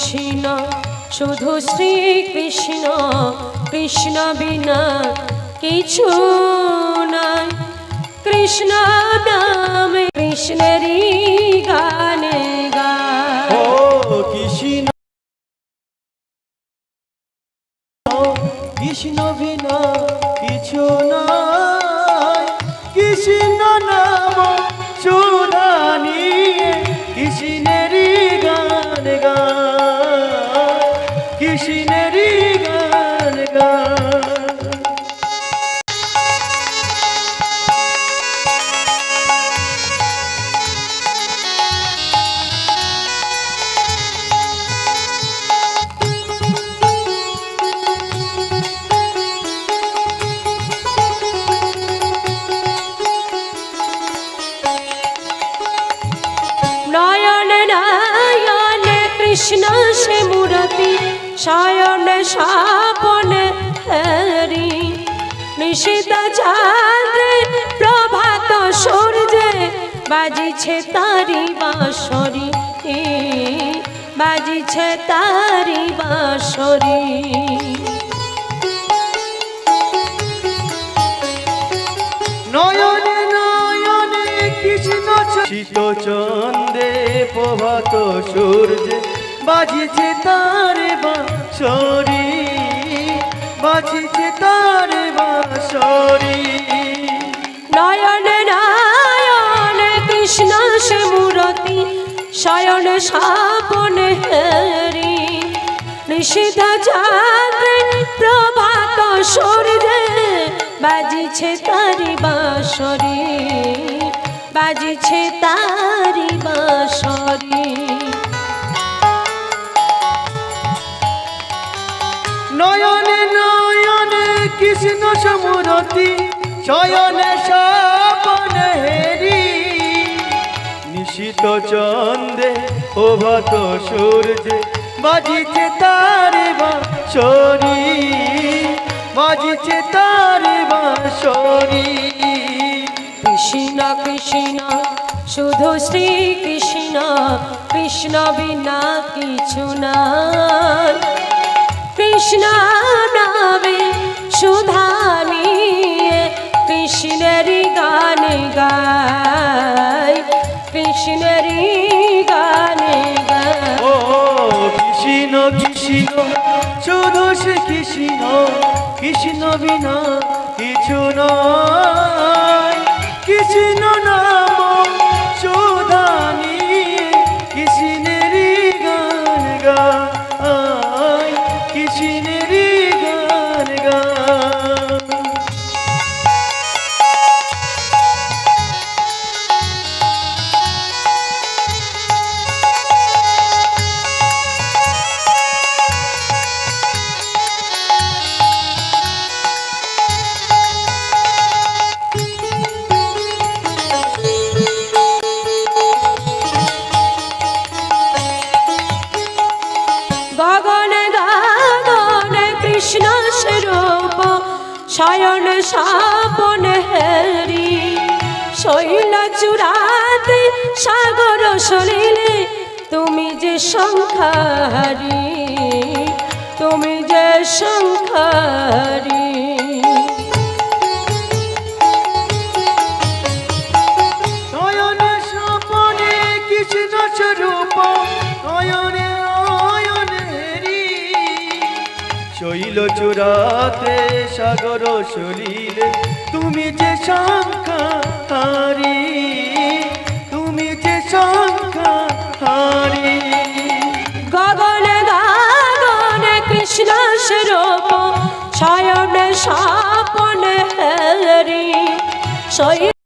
কৃষ্ণ, শুধু শ্রী কৃষ্ণ কৃষ্ণ বিনা কিছু নাই। কৃষ্ণ নামে কৃষ্ণেরই গানে কৃষ্ণ কৃষ্ণ বিনা কিছু নাই। নিশিত চাঁদে প্রভাত সূর্যে বাজিছে তারি বাঁশরি। বাজিছে তারি বাঁশরি। নয়নে নয়নে কৃষ্ণ শীত চন্দে প্রভাত সূর্যে বাজিছে তার বাঁশরি। বাজিছে তার বাঁশরি নয়ন নয়ন কৃষ্ণ সে মূরতি শয়ন স্বপন হরি। নিষিদ্ধ চাঁদে প্রভাত সূর্যে বাজিছে তারি বাঁশরি বাজিছে তারি বাঁশরি নয়নে কৃষ্ণ সমুরতি শয়নে সাপনে হেরি। নিশিত চন্দে প্রভাত সূর্যে বাজিছে তার বাঁশরি বাজিছে তার বাঁশরি কৃষ্ণ কৃষ্ণ, শুধু শ্রী কৃষ্ণ কৃষ্ণ বিনা কিছু না কৃষ্ণ নামে সুধা নিয়ে কৃষ্ণেরই গান গাই, কৃষ্ণের গান কৃষ্ণ কৃষ্ণ, শুধু কৃষ্ণ কৃষ্ণ বিনা কিছু নয়। কৃষ্ণ নাম সাপন হেরি শৈল চূড়াতে সাগর সলিলে তুমি যে সংখারি তুমি যে সংখারি শৈল চূড়াতে সাগর সলিলে। তুমি যে শঙ্কা হারি তুমি যে শঙ্কা হারি গগন গগন, কৃষ্ণ স্বরূপ, শয়ন সাপন হেরি শৈল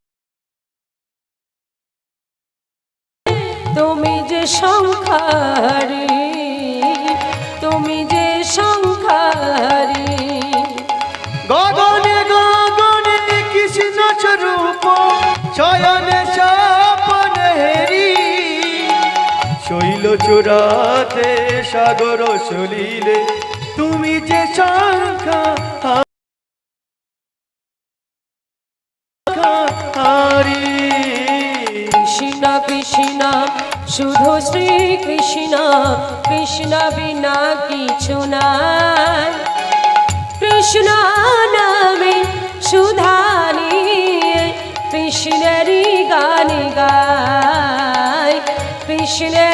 চুরাতে সাগর চলিলে তুমি যে সংখ্যা কৃষ্ণ কৃষ্ণ, শুধু শ্রী কৃষ্ণ কৃষ্ণ বিনা কিছু না কৃষ্ণ নামে সুধানি নিয়ে কৃষ্ণেরই গান গায়। কৃষ্ণের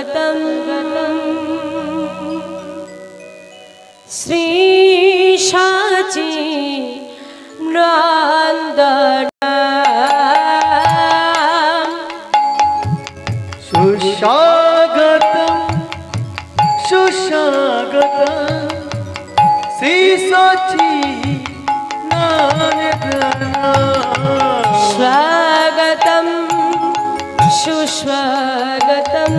गतं श्रीशाची मृन्दं सुस्वागतं सुस्वागतं श्रीशाची स्वागतं सुस्वागतम्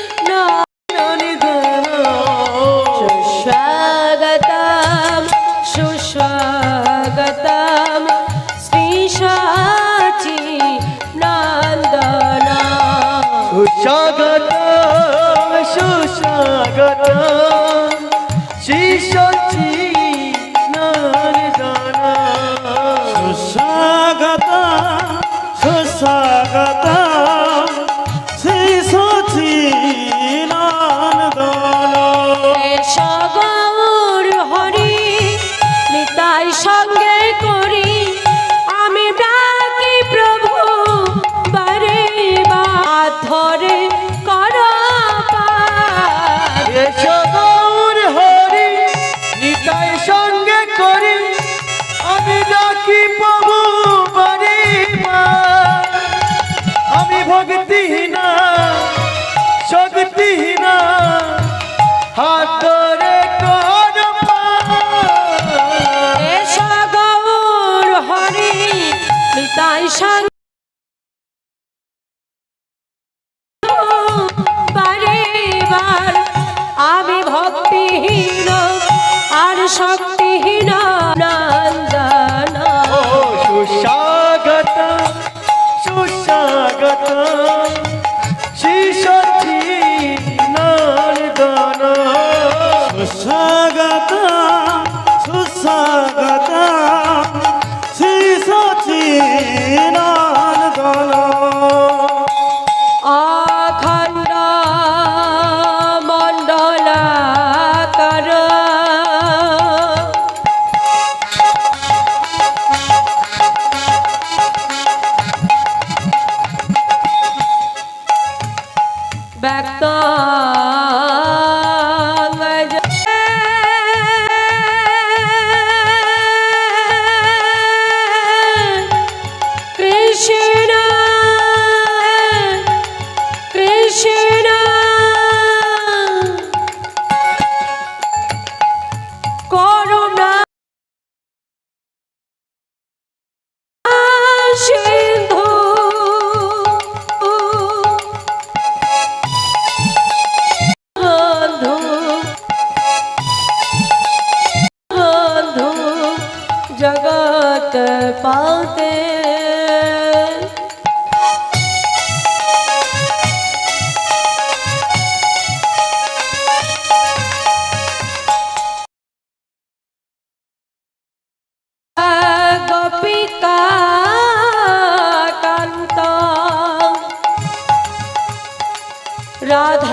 শিশচী শক্তিহীনা সুস্বাগত সুস্বাগত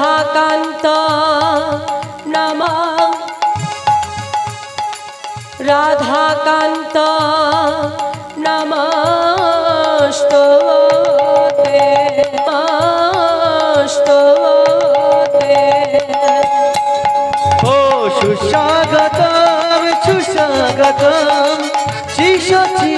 রাধাকান্ত নাম। রাধাকান্ত নমস্ততে নমস্ততে। ও সুস্বাগতম সুস্বাগতম শ্রী সচি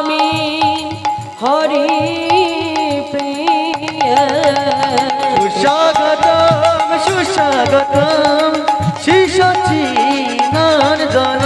নমামি হরি প্রিয়। সুস্বাগতম সুস্বাগতম শ্রী সচি নন্দন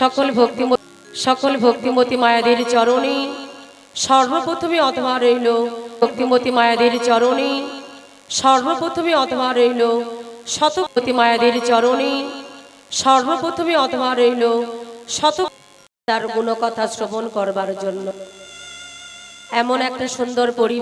সকল ভক্তিমতী সকল ভক্তিমতী মায়াদের চরণে। সর্বপ্রথমে অথবা রইল ভক্তিমতী মায়াদের চরণে। সর্বপ্রথমে অথবা রইল শতপতি মায়াদের চরণে। সর্বপ্রথমে অথবা রইল শত তার গুণকথা শ্রবণ করবার জন্য। এমন একটা সুন্দর পরিবেশ